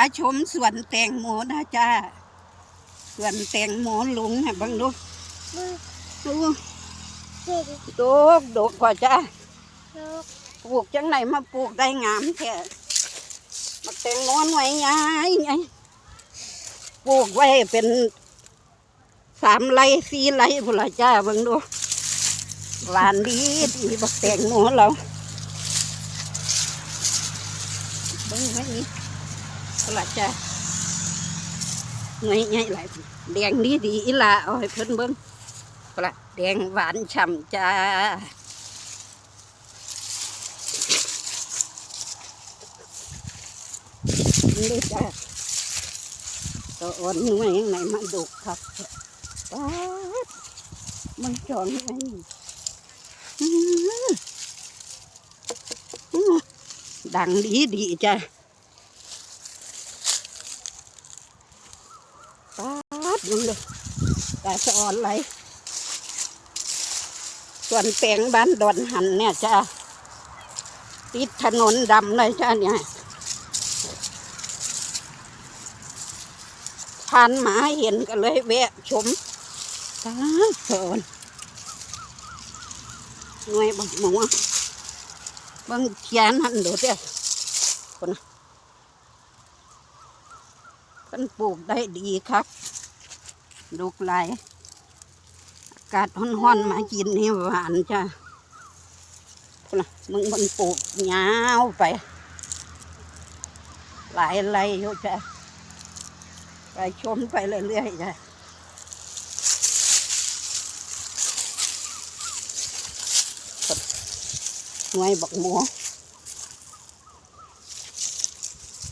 าชมสวนแตงโมนะจ้าสวนแตงโมลุงให้เบังดูดูดกดกกว่าจ้าปลูกจังไหนมาปลูกได้งามแค่มาแตงโมหน่วยใหญ่ไงปลูกไว้เป็นสามไร่สี่ไร่พุ่นละจ้าบิ่งดูหวานดีดีบักแตงโมเราบิ่งไว้นี่ พุ่นละจ้าหน่วยใหญ่หลายแดงดีดีอีลาเอาให้เพิ่นเบิ่งพุ่นละแดงหวานฉ่ำจ้านี่จ้าตัวอ่อนหน่วยยังไงมาดุครับป๊าดมันจอนไงดังดีดีจ้า ป๊าดดูเลยตาสะอ่อนไหลส่วนแปลงบ้านดอนหันเนี่ยจ้าติดถนนดำเลยจ้าเนี่ยผ่านหมาเห็นก็เลยแวะชมตาสอนหน่วยบักหมูบางเขียนหันดูเด้อคนนะ พิ่นปลูกได้ดีครับลูกหลอากาศร้อนๆมากินนี่หวานจ้ะมึงมันปลูกยาวไป หลายไรอยู่จ้ะไปชมไปเรื่อยๆจ้ะหน่วยบักหมู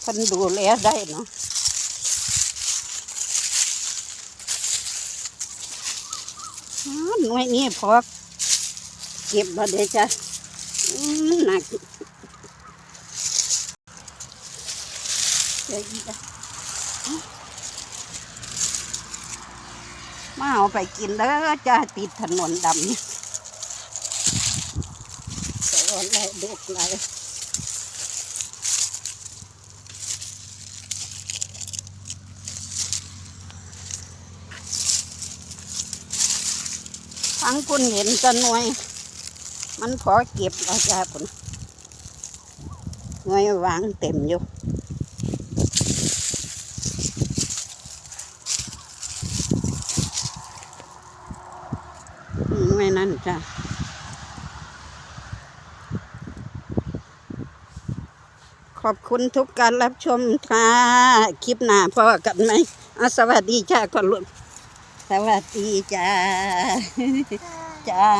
เพันดูแลได้เนาะอ้าว หน่วยนี้พอเก็บมาเดี๋ยวจ้ะหนักเดี๋ยวอีกมาเอาไปกินแล้วจะติดถนนดำนี่แต่ว่าแม่เด็กไร ทั้งคุณเห็นจะหน่วย มันพอเก็บแล้วจ้าคุณหน่วยวางเต็มอยู่ไม่นั่นจ้ะขอบคุณทุกการรับชมค่ะ คลิปหน้าพอกันไหมอะสวัสดีจ้าก่อนลูก สวัสดีจ้าจ้า